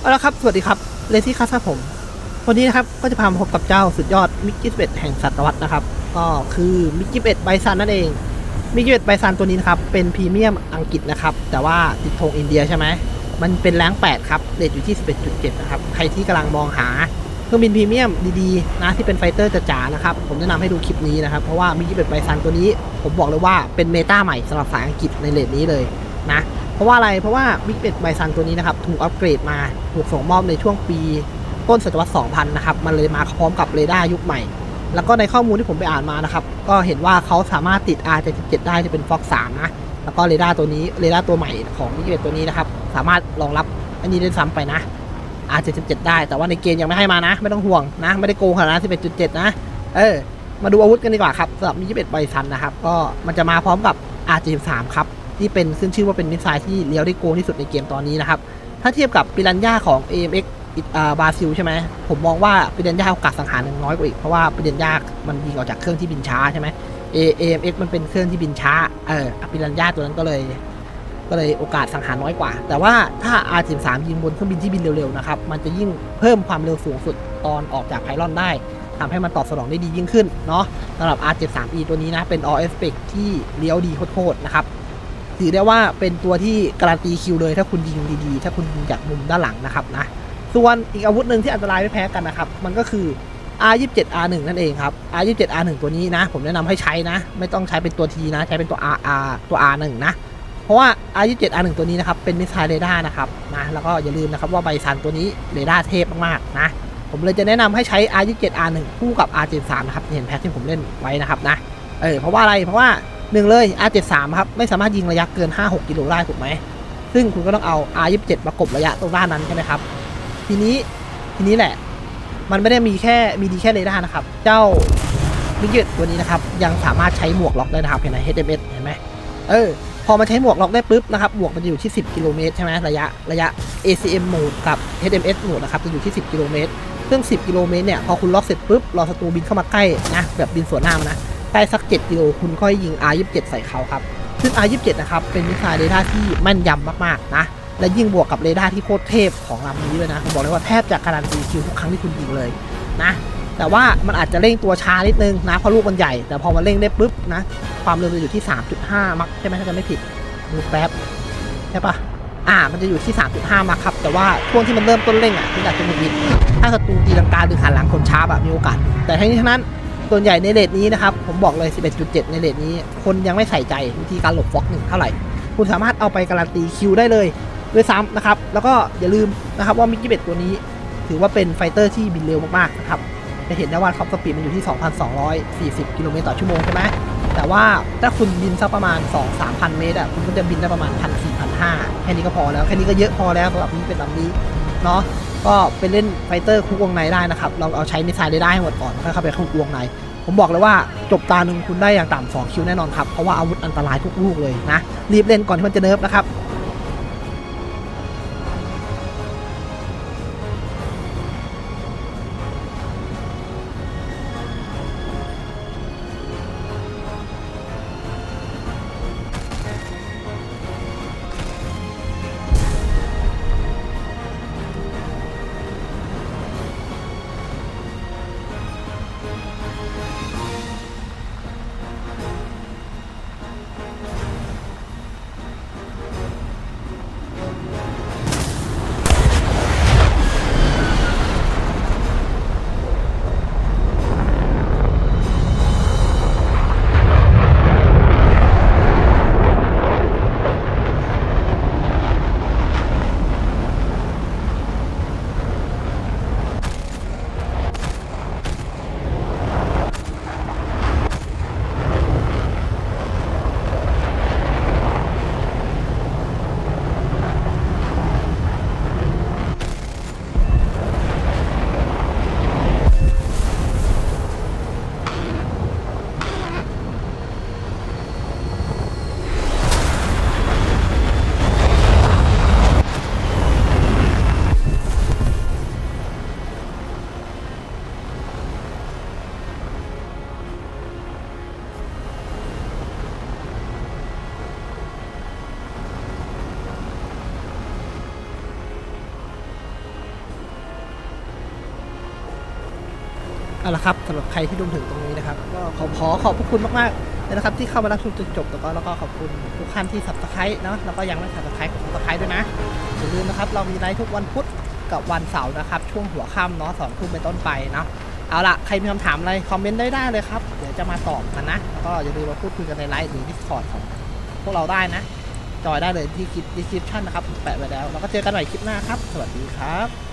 เอาละครับ สวัสดีครับ เลซี่คัสครับผม วันนี้นะครับ ก็จะพามาพบกับเจ้าสุดยอดมิกกี้เบ็ดแห่งศตวรรษนะครับ ก็คือมิกกี้เบ็ดไบซันนั่นเอง มิกกี้เบ็ดไบซันตัวนี้นะครับ เป็นพรีเมียมอังกฤษนะครับ แต่ว่าติดธงอินเดียใช่ไหม มันเป็นแรง8ครับเรทอยู่ที่ 11.7 นะครับ ใครที่กำลังมองหาเครื่องบินพรีเมียมดีๆนะที่เป็นไฟเตอร์จ๋าๆนะครับ ผมแนะนำให้ดูคลิปนี้นะครับ เพราะว่ามิกกี้เบ็ดไบซันตัวนี้ ผมบอกเลยว่าเป็นเมตาใหม่สำหรับสายอังกฤษในเรทนี้เลยนะ ราะว่าอะไร เพราะว่ามิกเบ็ดไบซันตัวนี้นะครับ ถูกอัปเกรดมา ถูกส่งมอบในช่วงปีต้นศตวรรษ 2000 นะครับ มันเลยมาพร้อมกับเรดาร์ยุคใหม่ แล้วก็ในข้อมูลที่ผมไปอ่านมานะครับ ก็เห็นว่าเขาสามารถติด R77 ได้จะเป็น Fox 3 นะ แล้วก็เรดาร์ตัวนี้ เรดาร์ตัวใหม่ของมิกเบ็ดตัวนี้นะครับ สามารถรองรับอันนี้ได้ซ้ำไปนะ R77 ได้ แต่ว่าในเกมยังไม่ให้มานะ ไม่ต้องห่วงนะ ไม่ได้โกงขนาดนั้น11.7 นะ เออ มาดูอาวุธกันดีกว่าครับสำหรับมิกเบ็ดไบซันนะครับ ก็มันจะมาพร้อมกับ R73 ครับ ที่เป็นขึ้นชื่อว่าเป็นมิสไซล์ที่เลี้ยวได้โกงที่สุดในเกมตอนนี้นะครับ ถ้าเทียบกับปิรันย่าของ AMX บราซิลใช่ไหมผมมองว่าปิรันย่าโอกาสสังหารน้อยกว่าอีก เพราะว่าปิรันย่ามันยิงออกจากเครื่องที่บินช้าใช่ไหม amx มันเป็นเครื่องที่บินช้าเออปิรันย่าตัวนั้นก็เลยก็เลยโอกาสสังหารน้อยกว่า แต่ว่าถ้า R73 ยิงบนเครื่องบินที่บินเร็วๆนะครับ มันจะยิ่งเพิ่มความเร็วสูงสุดตอนออกจากไพลอนได้ทำให้มันตอบสนองได้ดียิ่งขึ้นเนาะสำหรับ R73E ตัวนี้นะ เป็น All Aspect ที่เลี้ยวดีโคตรๆนะครับ ถือได้ว่าเป็นตัวที่การันตีคิวเลย ถ้าคุณยิงดีๆ ถ้าคุณยิงจากมุมด้านหลังนะครับนะ ส่วนอีกอาวุธหนึ่งที่อันตรายไม่แพ้กันนะครับ มันก็คือ R27 R1 นั่นเองครับ R27 R1 ตัวนี้นะ ผมแนะนำให้ใช้นะ ไม่ต้องใช้เป็นตัว T นะ ใช้เป็นตัว R R ตัว R1 นะ เพราะว่า R27 R1 ตัวนี้นะครับ เป็นมิสไซล์เรดาร์นะครับนะ แล้วก็อย่าลืมนะครับว่าไบซันตัวนี้เรดาร์เทพมากๆนะ ผมเลยจะแนะนำให้ใช้ R27 R1 คู่กับ R73 นะครับ เห็นแพทที่ผมเล่นไว้นะครับนะ เออ เพราะว่าอะไร เพราะว่า หนึ่งเลย R73 ครับ ไม่สามารถยิงระยะเกิน 5-6 กิโลได้ถูกไหม ซึ่งคุณก็ต้องเอา R27 ประกบระยะตรงด้านนั้นใช่ไหมครับ ทีนี้ทีนี้แหละ มันไม่ได้มีแค่มีดีแค่เรดาร์นะครับ เจ้ามิกเกตตัวนี้นะครับ ยังสามารถใช้หมวกล็อกได้นะครับเห็นไหม HMS เห็นไหมเออ พอมาใช้หมวกล็อกได้ปุ๊บนะครับหมวกมันจะอยู่ที่ 10 กิโลเมตรใช่ไหมระยะระยะ ACM โหมดกับ HMS โหมดนะครับจะอยู่ที่ 10 กิโลเมตรซึ่ง 10 กิโลเมตรเนี่ยพอคุณล็อกเสร็จปุ๊บรอศัตรูบินเข้ามาใกล้นะแบบบินสวนหน้ามานะ ใกล้สัก 7กิโลคุณค่อยยิง R27 ใส่เขาครับ ซึ่ง R27 นะครับ เป็นมิสไซล์เรดาร์ที่แม่นยำมากๆนะ และยิ่งบวกกับเรดาร์ที่โคตรเทพของลำนี้ด้วยนะผมบอกเลยว่าแทบจะการันตีคิวทุกครั้งที่คุณยิงเลยนะแต่ว่ามันอาจจะเร่งตัวช้านิดนึงนะเพราะลูกมันใหญ่ แต่พอมันเร่งได้ปุ๊บนะความเร็วจะอยู่ที่ 3.5 มักใช่ไหมถ้าจะไม่ผิดดูแป๊บใช่ปะอ่า มันจะอยู่ที่ 3.5มักครับ แต่ว่าช่วงที่มันเริ่มต้นเร่งอะคุณอาจจะหงุดหงิดถ้าศัตรูตีลังกาหรือหันหลังคนช้าแบบมีโอกาส แต่ทั้งนี้ทั้งนั้น ส่วนใหญ่ในเลทนี้นะครับ ผมบอกเลย 11.7 ในเลทนี้ คนยังไม่ใส่ใจวิธีการหลบฟ็อกหนึ่งเท่าไหร่ คุณสามารถเอาไปการันตีคิวได้เลยด้วยซ้ำนะครับ แล้วก็อย่าลืมนะครับว่ามิกกี้เบตตัวนี้ ถือว่าเป็นไฟเตอร์ที่บินเร็วมาก ๆ นะครับ จะเห็นได้ว่าท็อปสปีดมันอยู่ที่ 2,240 กิโลเมตรต่อชั่วโมงใช่ไหมแต่ว่าถ้าคุณบินสักประมาณ 2-3,000 เมตรอะคุณก็จะบินได้ประมาณ 1,400-1,500 แค่นี้ก็พอแล้ว แค่นี้ก็เยอะพอแล้วสำหรับนี้เป็นลำนี้เนาะ ก็ไปเล่นไฟเตอร์คุกวงในได้นะครับ เราเอาใช้มิสไซล์ได้ได้ให้หมดก่อนค่อยเข้าไปคุกวงใน ผมบอกเลยว่าจบตาหนึ่งคุณได้อย่างต่ำสองคิวแน่นอนครับ เพราะว่าอาวุธอันตรายทุกลูกเลยนะ รีบเล่นก่อนที่มันจะเนิร์ฟนะครับ เอาละครับสำหรับใครที่ดูถึงตรงนี้นะครับ ก็ขอขอขอบพระคุณมากๆเลยนะครับที่เข้ามารับชมจนจบแล้วก็แล้วก็ขอบคุณทุกท่านที่สับสไครต์นะแล้วก็ยังไม่สับสไครต์กดสับสไครต์ด้วยนะอย่าลืมนะครับเรามีไลฟ์ทุกวันพุธกับวันเสาร์นะครับ ช่วงหัวค่ำเนาะสองทุ่มเป็นต้นไปเนาะเอาละใครมีคำถามอะไรคอมเมนต์ได้ได้เลยครับเดี๋ยวจะมาตอบกันนะแล้วก็อย่าลืมมาพูดคุยกันในไลฟ์หรือ Discord ของพวกเราได้นะจอยได้เลยที่คลิป description นะครับผมแปะไว้แล้ว แล้วก็เจอกันใหม่คลิปหน้าครับ สวัสดีครับ